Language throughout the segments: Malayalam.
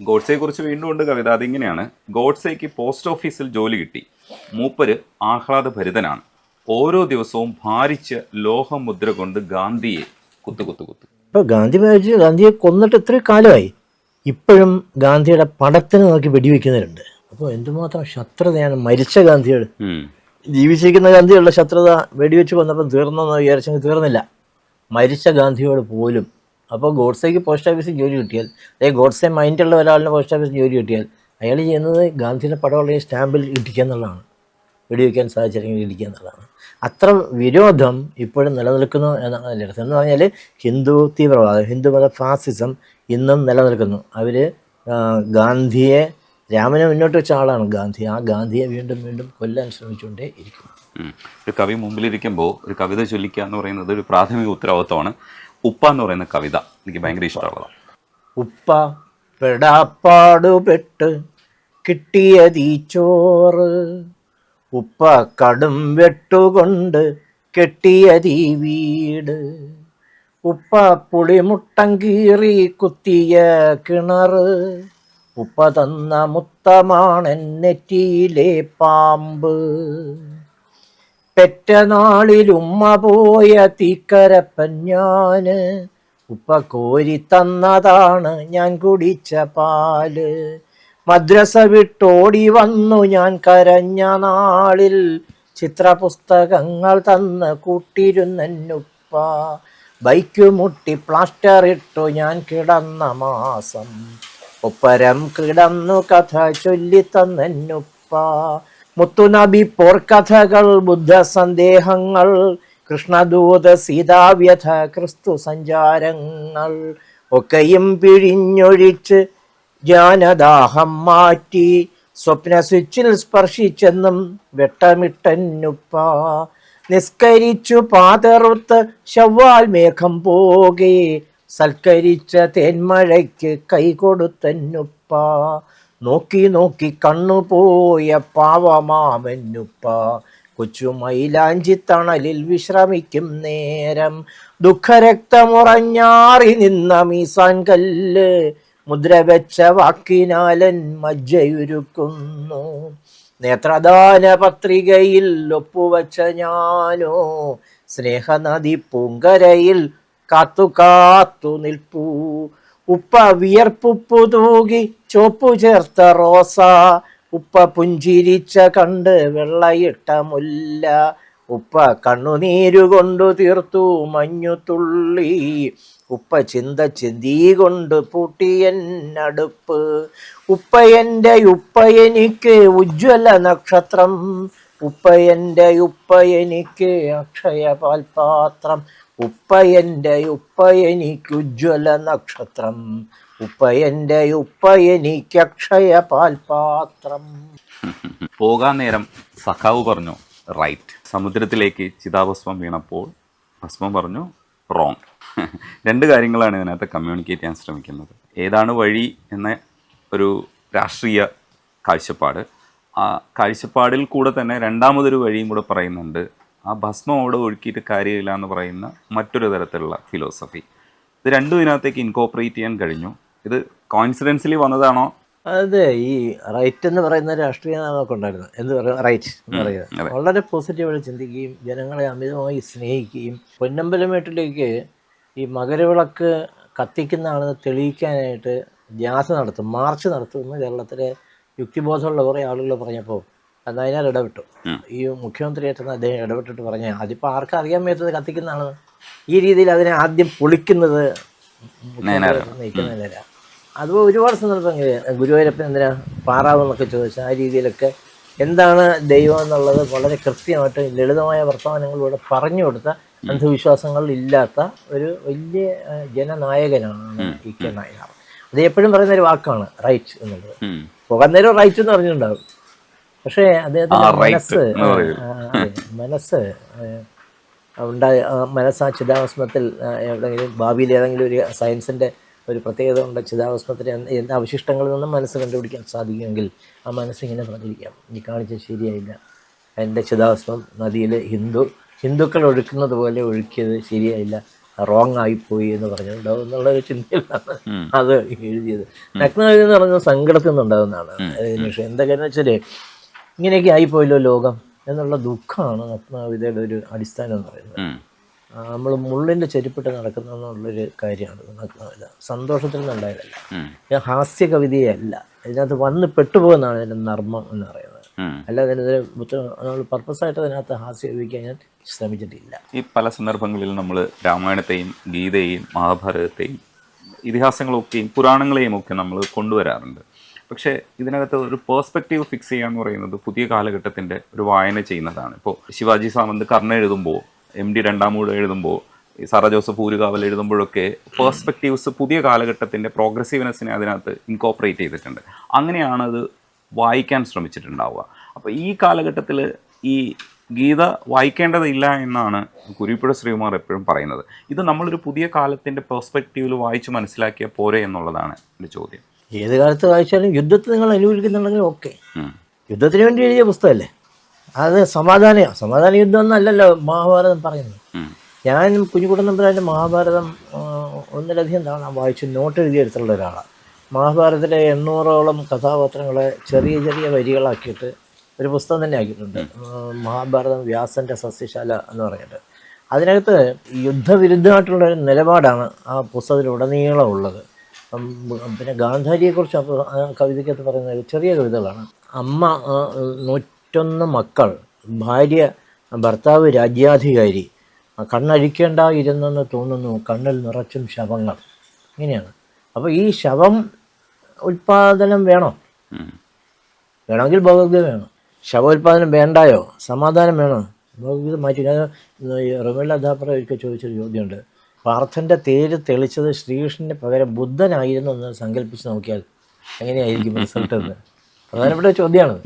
ഗോഡ്സെയെ കുറിച്ച് വീണ്ടും ഉണ്ട് കവിത അതിങ്ങനെയാണ്. ഗോഡ്സെയ്ക്ക് പോസ്റ്റ് ഓഫീസിൽ ജോലി കിട്ടി. മൂപ്പര് ആഹ്ലാദഭരിതനാണ്. ഓരോ ദിവസവും ഭാരിച്ച് ലോഹമുദ്ര കൊണ്ട് ഗാന്ധിയെ കുത്തു കുത്തു കുത്തു. ഇപ്പോൾ ഗാന്ധി മരിച്ച് ഗാന്ധിയെ കൊന്നിട്ട് എത്ര കാലമായി. ഇപ്പോഴും ഗാന്ധിയുടെ പടത്തിന് നോക്കി വെടിവെക്കുന്നവരുണ്ട്. അപ്പോൾ എന്തുമാത്രം ശത്രുതയാണ് മരിച്ച ഗാന്ധിയോട് ജീവിച്ചിരിക്കുന്ന ഗാന്ധിയുള്ള ശത്രുത വെടിവെച്ച് കൊന്നപ്പം തീർന്നെന്ന് വിചാരിച്ചെങ്കിൽ തീർന്നില്ല. മരിച്ച ഗാന്ധിയോട് പോലും അപ്പോൾ ഗോഡ്സേക്ക് പോസ്റ്റ് ഓഫീസിൽ ജോലി കിട്ടിയാൽ അല്ലെങ്കിൽ ഗോഡ്സെ മൈൻഡുള്ള ഒരാളിന് പോസ്റ്റ് ഓഫീസിൽ ജോലി കിട്ടിയാൽ അയാൾ ചെയ്യുന്നത് ഗാന്ധിയുടെ പടമുള്ള സ്റ്റാമ്പിൽ ഇടിക്കുക എന്നുള്ളതാണ്. വെടിവെക്കാൻ സാധിച്ചില്ലെങ്കിൽ ഇടിക്കുക എന്നുള്ളതാണ്. അത്ര വിരോധം ഇപ്പോഴും നിലനിൽക്കുന്നു എന്നാണ് എന്റെ അർത്ഥം എന്ന് പറഞ്ഞാൽ ഹിന്ദു തീവ്രവാദം ഹിന്ദു മത ഫാസിസം ഇന്നും നിലനിൽക്കുന്നു. അവർ ഗാന്ധിയെ രാമനെ മുന്നോട്ട് വെച്ച ആളാണ് ഗാന്ധി. ആ ഗാന്ധിയെ വീണ്ടും വീണ്ടും കൊല്ലാൻ ശ്രമിച്ചുകൊണ്ടേ ഇരിക്കും ഒരു കവി മുമ്പിലിരിക്കുമ്പോൾ ഒരു കവിത ചൊല്ലിക്കുക എന്ന് പറയുന്നത് ഒരു പ്രാഥമിക ഉത്തരവാദിത്വമാണ്. ഉപ്പ എന്ന് പറയുന്ന കവിത എനിക്ക് ഭയങ്കര ഇഷ്ടമുള്ളതാണ് ഉപ്പ പെടാപ്പാടുപെട്ട് കിട്ടിയതീ ചോറ്. ഉപ്പ കടും വെട്ടുകൊണ്ട് കെട്ടിയ കെട്ടിയതീ വീട്. ഉപ്പ പുളിമുട്ടം കീറി കുത്തിയ കിണറ്. ഉപ്പ തന്ന മുത്തമാണ് നെറ്റിയിലെ പാമ്പ്. പെറ്റനാളിൽ ഉമ്മ പോയ തീക്കരപ്പൻ ഞാൻ. ഉപ്പ കോരി തന്നതാണ് ഞാൻ കുടിച്ച പാൽ. മദ്രസ വിട്ടോടി വന്നു ഞാൻ കരഞ്ഞ നാളിൽ. ചിത്രപുസ്തകങ്ങൾ തന്ന് കൂട്ടിരുന്നുപ്പ ബൈക്ക് മുട്ടി പ്ലാസ്റ്റർ ഇട്ടു ഞാൻ കിടന്ന മാസം. ഒപ്പരം കിടന്നു കഥ ചൊല്ലി തന്നുപ്പ മുത്തുനബി പോർക്കഥകൾ ബുദ്ധ സന്ദേഹങ്ങൾ കൃഷ്ണദൂത സീതാവ്യഥ ക്രിസ്തു സഞ്ചാരങ്ങൾ ഒക്കെയും പിഴിഞ്ഞൊഴിച്ച് ജ്ഞാനദാഹം മാറ്റി സ്വപ്ന സ്വിച്ചിൽ സ്പർശിച്ചെന്നും വെട്ടമിട്ടന്നുപ്പ നിസ്കരിച്ചു പാതറുത്ത് ശവ്വാൽ മേഘം പോകെ സൽക്കരിച്ച തേന്മഴയ്ക്ക് കൈകൊടുത്തന്നുപ്പ നോക്കി നോക്കി കണ്ണു കണ്ണുപോയ പാവമാമന്നുപ്പ കൊച്ചു മൈലാഞ്ചി തണലിൽ വിശ്രമിക്കും നേരം. ദുഃഖരക്തമുറഞ്ഞാറി നിന്ന മീസാൻ കല്ല് മുദ്ര വെച്ച വാക്കിനാലൻ മജ്ജയുരുക്കുന്നു. നേത്രദാന പത്രികയിൽ ഒപ്പുവച്ച ഞാനോ സ്നേഹനദി പൂങ്കരയിൽ കാത്തു കാത്തു നിൽപ്പൂ. ഉപ്പ വിയർപ്പുപ്പു തൂകി ചോപ്പു ചേർത്ത റോസ. ഉപ്പ പുഞ്ചിരിച്ച കണ്ട് വെള്ളയിട്ട മുല്ല. ഉപ്പ കണ്ണുനീരുകൊണ്ടു തീർത്തു മഞ്ഞു തുള്ളി. ഉപ്പ ചിന്ത ചിന്തീ കൊണ്ട് ഉപ്പ എന്റെ ഉപ്പ എനിക്ക് ഉജ്ജ്വല നക്ഷത്രം. ഉപ്പ എന്റെ ഉപ്പ എനിക്ക് അക്ഷയ പാൽപാത്രം. ഉപ്പ ഉപ്പയനിക്കുജ്വല ഉപ്പ നക്ഷത്രം ഉപ്പയന്റെ ഉപ്പയനിക്കക്ഷയ പാൽപാത്രം. പോകാൻ നേരം സഖാവ് പറഞ്ഞു റൈറ്റ്. സമുദ്രത്തിലേക്ക് ചിതാഭസ്മം വീണപ്പോൾ ഭസ്മം പറഞ്ഞു റോങ്. രണ്ട് കാര്യങ്ങളാണ് ഇതിനകത്ത് കമ്മ്യൂണിക്കേറ്റ് ചെയ്യാൻ ശ്രമിക്കുന്നത്. ഏതാണ് വഴി എന്ന ഒരു രാഷ്ട്രീയ കാഴ്ചപ്പാട്. ആ കാഴ്ചപ്പാടിൽ കൂടെ തന്നെ രണ്ടാമതൊരു വഴിയും കൂടെ പറയുന്നുണ്ട് ആ ഭസ്മം അവിടെ ഒഴുക്കിയിട്ട് കാര്യമില്ല എന്ന് പറയുന്ന മറ്റൊരു തരത്തിലുള്ള ഫിലോസഫി ഇത് രണ്ടും ഇതിനകത്തേക്ക് ഇൻകോപ്പറേറ്റ് ചെയ്യാൻ കഴിഞ്ഞു. ഇത് കോൺഫിഡൻസിലി വന്നതാണോ? അതെ ഈ റൈറ്റ് എന്ന് പറയുന്ന രാഷ്ട്രീയ നമുക്ക് ഉണ്ടായിരുന്നു. എന്ത് പറയുക? റൈറ്റ് എന്ന്. പറയുന്നത് വളരെ പോസിറ്റീവായി ചിന്തിക്കുകയും ജനങ്ങളെ അമിതമായി സ്നേഹിക്കുകയും പൊന്നമ്പലമേട്ടിലേക്ക് ഈ മകരവിളക്ക് കത്തിക്കുന്ന ആളെന്ന് തെളിയിക്കാനായിട്ട് ജാഥ നടത്തും മാർച്ച് നടത്തുമെന്ന് കേരളത്തിലെ യുക്തിബോധമുള്ള കുറേ ആളുകൾ പറഞ്ഞപ്പോൾ അത് അതിനാൽ ഇടപെട്ടു. ഈ മുഖ്യമന്ത്രിയായിട്ട് അദ്ദേഹം ഇടപെട്ടിട്ട് പറഞ്ഞ അതിപ്പോൾ ആർക്കും അറിയാൻ മേത്തത് കത്തിക്കുന്നതാണ് ഈ രീതിയിൽ അതിനെ ആദ്യം പൊളിക്കുന്നത് നേനാരാണ്. നയിക്കുന്നതിനാ അതുപോലെ ഒരുപാട് സന്ദർഭങ്ങൾ ഗുരുവായൂരപ്പൻ എന്തിനാ പാറാവെന്നൊക്കെ ചോദിച്ചാൽ ആ രീതിയിലൊക്കെ എന്താണ് ദൈവം എന്നുള്ളത് വളരെ കൃത്യമായിട്ട് ലളിതമായ വർത്തമാനങ്ങളിലൂടെ പറഞ്ഞു കൊടുത്ത അന്ധവിശ്വാസങ്ങൾ ഇല്ലാത്ത ഒരു വലിയ ജനനായകനാണ് ഇ കെ നായനാർ അത് എപ്പോഴും പറയുന്ന ഒരു വാക്കാണ് റൈറ്റ് എന്നുള്ളത്. ഉം. പോകാൻ നേരം റൈറ്റ് എന്ന് പറഞ്ഞിട്ടുണ്ടാവും. പക്ഷേ അദ്ദേഹത്തിന്റെ മനസ്സ് മനസ്സ് ഉണ്ടായ മനസ്സ് ആ ചിതാഭസ്മത്തിൽ എവിടെയെങ്കിലും ഭാവിയിൽ ഏതെങ്കിലും ഒരു സയൻസിന്റെ ഒരു പ്രത്യേകത ഉണ്ട്? ചിതാഭസ്മത്തിൽ എന്ത് അവശിഷ്ടങ്ങളിൽ നിന്നും മനസ്സ് കണ്ടുപിടിക്കാൻ സാധിക്കുമെങ്കിൽ ആ മനസ്സ് ഇങ്ങനെ പറഞ്ഞിരിക്കാം ഈ കാണിച്ചത് ശരിയായില്ല. എന്റെ ചിതാഭസ്മം നദിയിൽ ഹിന്ദു ഹിന്ദുക്കൾ ഒഴുക്കുന്നത് പോലെ ഒഴുക്കിയത് ശരിയായില്ല. റോങ് ആയിപ്പോയി എന്ന് പറഞ്ഞിട്ടുണ്ടാവും എന്നുള്ള ഒരു ചിന്തയിലാണ് അത് എഴുതിയത്. ടെക്നോളജി എന്ന് പറഞ്ഞത് സങ്കടത്തിൽ നിന്നുണ്ടാകുന്നതാണ് പക്ഷേ എന്താ കാര്യം വെച്ചാൽ ഇങ്ങനെയൊക്കെ ആയിപ്പോയല്ലോ ലോകം എന്നുള്ള ദുഃഖമാണ് ആത്മാവിതയുടെ ഒരു അടിസ്ഥാനം എന്ന് പറയുന്നത്. നമ്മൾ മുള്ളിന്റെ ചെരുപ്പിട്ട് നടക്കുന്ന എന്നുള്ളൊരു കാര്യമാണ് ആത്മാവിത. സന്തോഷത്തിൽ നിന്നുണ്ടായതല്ല ഹാസ്യ കവിതയല്ല ഇതിനകത്ത് വന്ന് പെട്ടുപോകുന്നതാണ് ഇതിന്റെ നർമ്മം എന്ന് പറയുന്നത്. അല്ല അല്ലാതെ ഇതിന് നമ്മൾ പർപ്പസായിട്ട് അതിനകത്ത് ഹാസ്യ ഉപയോഗിക്കാൻ ഞാൻ ശ്രമിച്ചിട്ടില്ല. ഈ പല സന്ദർഭങ്ങളിൽ നമ്മൾ രാമായണത്തെയും ഗീതയെയും മഹാഭാരതത്തെയും ഇതിഹാസങ്ങളൊക്കെയും പുരാണങ്ങളെയും ഒക്കെ നമ്മൾ കൊണ്ടുവരാറുണ്ട്. പക്ഷേ ഇതിനകത്ത് ഒരു പേഴ്സ്പെക്റ്റീവ് ഫിക്സ് ചെയ്യുക എന്ന് പറയുന്നത് പുതിയ കാലഘട്ടത്തിന്റെ ഒരു വായന ചെയ്യുന്നതാണ്. ഇപ്പോൾ ശിവാജി സാമന്ത് കർണ എഴുതുമ്പോൾ എം ഡി രണ്ടാമൂട് എഴുതുമ്പോൾ ഈ സാറ ജോസഫ് ഊരുകാവൽ എഴുതുമ്പോഴൊക്കെ പേഴ്സ്പെക്റ്റീവ്സ് പുതിയ കാലഘട്ടത്തിന്റെ പ്രോഗ്രസീവ്നെസ്സിനെ അതിനകത്ത് ഇൻകോപ്പറേറ്റ് ചെയ്തിട്ടുണ്ട്. അങ്ങനെയാണ് അത് വായിക്കാൻ ശ്രമിച്ചിട്ടുണ്ടാവുക. അപ്പോൾ ഈ കാലഘട്ടത്തിൽ ഈ ഗീത വായിക്കേണ്ടതില്ല എന്നാണ് കുരിപ്പുഴ ശ്രീകുമാർ എപ്പോഴും പറയുന്നത്. ഇത് നമ്മളൊരു പുതിയ കാലത്തിന്റെ പെർസ്പെക്റ്റീവിൽ വായിച്ച് മനസ്സിലാക്കിയ പോരെ എന്നുള്ളതാണ് എന്റെ ചോദ്യം. ഏത് കാലത്ത് വായിച്ചാലും യുദ്ധത്തെ നിങ്ങൾ അനുകൂലിക്കുന്നുണ്ടെങ്കിൽ ഓക്കെ. യുദ്ധത്തിന് വേണ്ടി എഴുതിയ പുസ്തകമല്ലേ? അത് സമാധാന സമാധാന യുദ്ധം എന്നല്ലല്ലോ മഹാഭാരതം പറയുന്നത്. ഞാൻ കുഞ്ഞുകുട്ടൻ നമ്പരാന്റെ മഹാഭാരതം ഒന്നിലധികം തവണ വായിച്ച്. നോട്ട് എഴുതിയെടുത്തുള്ള ഒരാളാണ്. മഹാഭാരതത്തിലെ എണ്ണൂറോളം കഥാപാത്രങ്ങളെ ചെറിയ ചെറിയ വരികളാക്കിയിട്ട് ഒരു പുസ്തകം തന്നെ ആക്കിയിട്ടുണ്ട്. മഹാഭാരതം വ്യാസന്റെ സസ്യശാല എന്ന് പറഞ്ഞിട്ട്. അതിനകത്ത് യുദ്ധവിരുദ്ധമായിട്ടുള്ള ഒരു നിലപാടാണ് ആ പുസ്തകത്തിലുടനീളം ഉള്ളത് പിന്നെ ഗാന്ധാരിയെക്കുറിച്ച് കവിതയ്ക്കകത്ത് പറയുന്ന ചെറിയ കവിതകളാണ്. അമ്മ നൂറ്റൊന്ന് മക്കൾ ഭാര്യ ഭർത്താവ് രാജ്യാധികാരി കണ്ണഴിക്കേണ്ട ഇരുന്നെന്ന് തോന്നുന്നു കണ്ണിൽ നിറച്ചും ശവങ്ങൾ. ഇങ്ങനെയാണ്. അപ്പോൾ ഈ ശവം ഉൽപാദനം വേണോ. വേണമെങ്കിൽ ഭഗവത്ഗീത വേണം. ശവോൽപാദനം വേണ്ടായോ? സമാധാനം വേണോ? ഭഗവത്ഗീത മാറ്റി. ഞാൻ റമീല അധാപ്ര ഒരിക്കൽ ചോദിച്ചൊരു ചോദ്യമുണ്ട്. പാർത്ഥന്റെ തേര് തെളിച്ചത് ശ്രീകൃഷ്ണന് പകരം ബുദ്ധനായിരുന്നു എന്ന് സങ്കല്പിച്ച് നോക്കിയാൽ എങ്ങനെയായിരിക്കും റിസൾട്ട് എന്ന്? പ്രധാനപ്പെട്ട ചോദ്യമാണ്.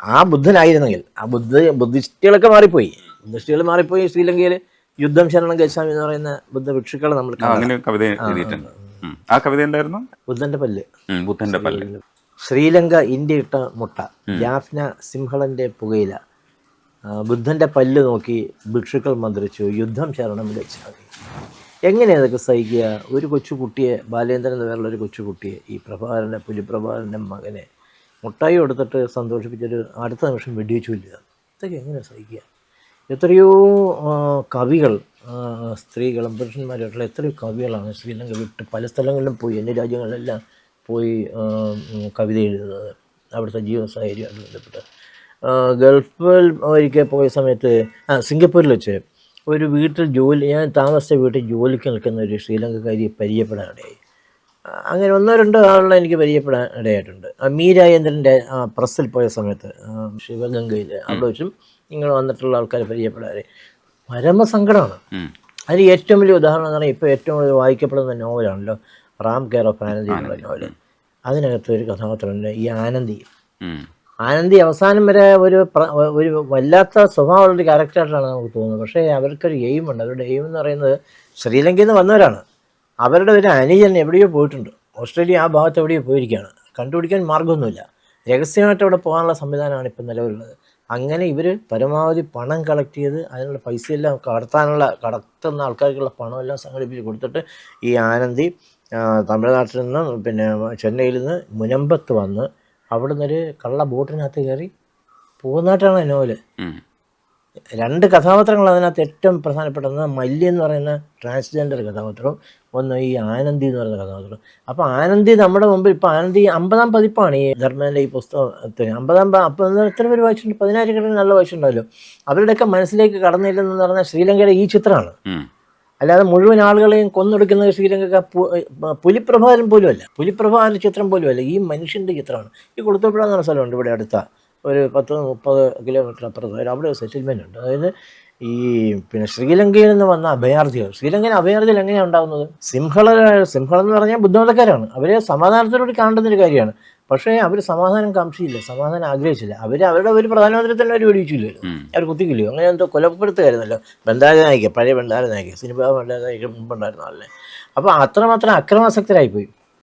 ആ ബുദ്ധനായിരുന്നെങ്കിൽ ആ ബുദ്ധ ബുദ്ധിസ്റ്റുകളൊക്കെ മാറിപ്പോയി. ബുദ്ധിസ്റ്റുകൾ മാറിപ്പോയി ശ്രീലങ്കയിൽ യുദ്ധം ശരണം ഗച്ഛാമി എന്ന് പറയുന്ന ബുദ്ധ ഭിക്ഷുക്കളെ നമ്മൾ അങ്ങനെ കവിത എഴുതിയിട്ടുണ്ട്. ആ കവിത എന്തായിരുന്നു? ബുദ്ധന്റെ പല്ല്. ബുദ്ധന്റെ പല്ല്. ശ്രീലങ്ക ഇന്ത്യ ഇട്ട മുട്ട. ജാഫ്ന സിംഹളന്റെ പുകയില. ആ, ബുദ്ധന്റെ പല്ല് നോക്കി ഭിക്ഷുക്കൾ മന്ത്രിച്ചു യുദ്ധം ശരണം ഗച്ഛാമി എങ്ങനെ അതൊക്കെ സഹിക്കുക? ഒരു കൊച്ചുകുട്ടിയെ ബാലേന്ദ്രൻ എന്ന് പേരുള്ള ഒരു കൊച്ചുകുട്ടിയെ ഈ പ്രഭാകരന്റെ പുലിപ്രഭാകരന്റെ മകനെ മുട്ടായി കൊടുത്തിട്ട് സന്തോഷിപ്പിച്ചൊരു അടുത്ത നിമിഷം വെടിവെച്ചില്ല ഇതൊക്കെ എങ്ങനെ സഹിക്കുക? എത്രയോ കവികൾ സ്ത്രീകളും പുരുഷന്മാരുമായിട്ടുള്ള എത്രയോ കവികളാണ് ശ്രീലങ്ക വിട്ട് പല സ്ഥലങ്ങളിലും പോയി അന്യ രാജ്യങ്ങളിലെല്ലാം പോയി കവിത എഴുതുന്നത്. അവിടുത്തെ ജീവസാഹചര്യമായിട്ട് ബന്ധപ്പെട്ട്. ഗൾഫിൽ ഒരിക്കൽ പോയ സമയത്ത് ആ സിംഗപ്പൂരിൽ വെച്ച് ഒരു വീട്ടിൽ ജോലി ഞാൻ താമസിച്ച വീട്ടിൽ ജോലിക്ക് നിൽക്കുന്ന ഒരു ശ്രീലങ്കക്കാരിയെ പരിചയപ്പെടാനിടയായി. അങ്ങനെ ഒന്നോ രണ്ടോ ആളുകളെ എനിക്ക് പരിചയപ്പെടാൻ ഇടയായിട്ടുണ്ട് ആ, മീരായേന്ദ്രന്റെ ആ പ്രസ്സിൽ പോയ സമയത്ത് ശിവഗംഗയിൽ അവിടെ വെച്ചും നിങ്ങൾ വന്നിട്ടുള്ള ആൾക്കാരെ പരിചയപ്പെടാതെ പരമസങ്കടമാണ്. അതിന് ഏറ്റവും വലിയ ഉദാഹരണം എന്ന് പറഞ്ഞാൽ ഇപ്പോൾ ഏറ്റവും കൂടുതൽ വായിക്കപ്പെടുന്ന നോവലാണല്ലോ റാം കെയർ ഓഫ് ആനന്ദി. എന്നുള്ള നോവൽ അതിനകത്ത് ഒരു കഥാപാത്രമുണ്ട് ഈ ആനന്ദി. ആനന്ദി അവസാനം വരെ ഒരു ഒരു വല്ലാത്ത സ്വഭാവമുള്ള ഒരു ക്യാരക്ടറായിട്ടാണ് നമുക്ക് തോന്നുന്നത്. പക്ഷേ അവർക്കൊരു എയിമുണ്ട് അവരുടെ എയിം എന്ന് പറയുന്നത് ശ്രീലങ്കയിൽ നിന്ന് വന്നവരാണ്. അവരുടെ ഒരു അനുജൻ എവിടെയോ പോയിട്ടുണ്ട്. ഓസ്ട്രേലിയ ആ ഭാഗത്ത് എവിടെയോ പോയിരിക്കുകയാണ്. കണ്ടുപിടിക്കാൻ മാർഗമൊന്നുമില്ല. രഹസ്യമായിട്ട് അവിടെ പോകാനുള്ള സംവിധാനമാണ് ഇപ്പം നിലവിലുള്ളത്. അങ്ങനെ ഇവർ പരമാവധി പണം കളക്ട് ചെയ്ത് അതിനുള്ള പൈസയെല്ലാം കടത്താനുള്ള കടത്തുന്ന ആൾക്കാർക്കുള്ള പണമെല്ലാം സംഘടിപ്പിച്ച് കൊടുത്തിട്ട് ഈ ആനന്ദി തമിഴ്നാട്ടിൽ നിന്ന് പിന്നെ ചെന്നൈയിൽ നിന്ന് മുനമ്പത്ത് വന്ന് അവിടെ നിന്നൊരു കള്ള ബോട്ടിനകത്ത് കയറി പോകുന്നതായിട്ടാണ് നോവൽ രണ്ട് കഥാപാത്രങ്ങൾ അതിനകത്ത് ഏറ്റവും പ്രധാനപ്പെട്ടത് മല്യ എന്ന് പറയുന്ന ട്രാൻസ്ജെൻഡർ കഥാപാത്രവും ഒന്ന് ഈ ആനന്ദി എന്ന് പറയുന്ന കഥാപാത്രം. അപ്പോൾ ആനന്ദി നമ്മുടെ മുമ്പിൽ ഇപ്പോൾ ആനന്ദി അമ്പതാം പതിപ്പാണ് ഈ ധർമ്മേന്റെ ഈ പുസ്തകത്തിന്. അമ്പതാം അപ്പോൾ അപ്പം എത്ര പേര് വായിച്ചിട്ടുണ്ട്? പതിനായിരക്കണക്കിന് നല്ല വായിച്ചിട്ടുണ്ടല്ലോ അവരുടെയൊക്കെ മനസ്സിലേക്ക് കടന്നില്ലെന്ന് പറഞ്ഞാൽ ശ്രീലങ്കയുടെ ഈ ചിത്രമാണ്. അല്ലാതെ മുഴുവൻ ആളുകളെയും കൊന്നൊടുക്കുന്നത് ശ്രീലങ്ക പോലും പോലുമല്ല. പുലിപ്രഭാകരൻ ചിത്രം പോലുമല്ല. ഈ മനുഷ്യന്റെ ചിത്രമാണ്. ഈ കുളത്തൂപ്പുഴ എന്ന് സ്ഥലമുണ്ട്. ഇവിടെ അടുത്ത ഒരു പത്ത് മുപ്പത് കിലോമീറ്റർ അപ്പുറത്ത്. ഒരു അവിടെ സെറ്റിൽമെന്റ് ഉണ്ട്. അതായത് ഈ പിന്നെ ശ്രീലങ്കയിൽ നിന്ന് വന്ന അഭയാർത്ഥികൾ. ശ്രീലങ്കയിൽ അഭയാർത്ഥികൾ എങ്ങനെയാണ് ഉണ്ടാകുന്നത് സിംഹള സിംഹളം എന്ന് പറഞ്ഞാൽ ബുദ്ധമതക്കാരാണ്. അവരെ സമാധാനത്തോടുകൂടി ഒരു കാര്യമാണ്. പക്ഷേ അവർ സമാധാനം കാംക്ഷിയില്ല സമാധാനം ആഗ്രഹിച്ചില്ല. അവർ അവരുടെ ഒരു പ്രധാനമന്ത്രി തന്നെ അവർ വെടിവെച്ചില്ലല്ലോ അവർ കുത്തിക്കില്ലയോ? അങ്ങനെ എന്തോ കൊലപ്പെടുത്തുകയായിരുന്നല്ലോ ബന്ധാരനായിക്ക പഴയ ബന്ധാരനായിക്ക സിനിമ ബന്ധാരനായിക്ക മുമ്പ് ആളല്ലേ അപ്പോൾ അത്രമാത്രം അക്രമാസക്തരായിപ്പോയി.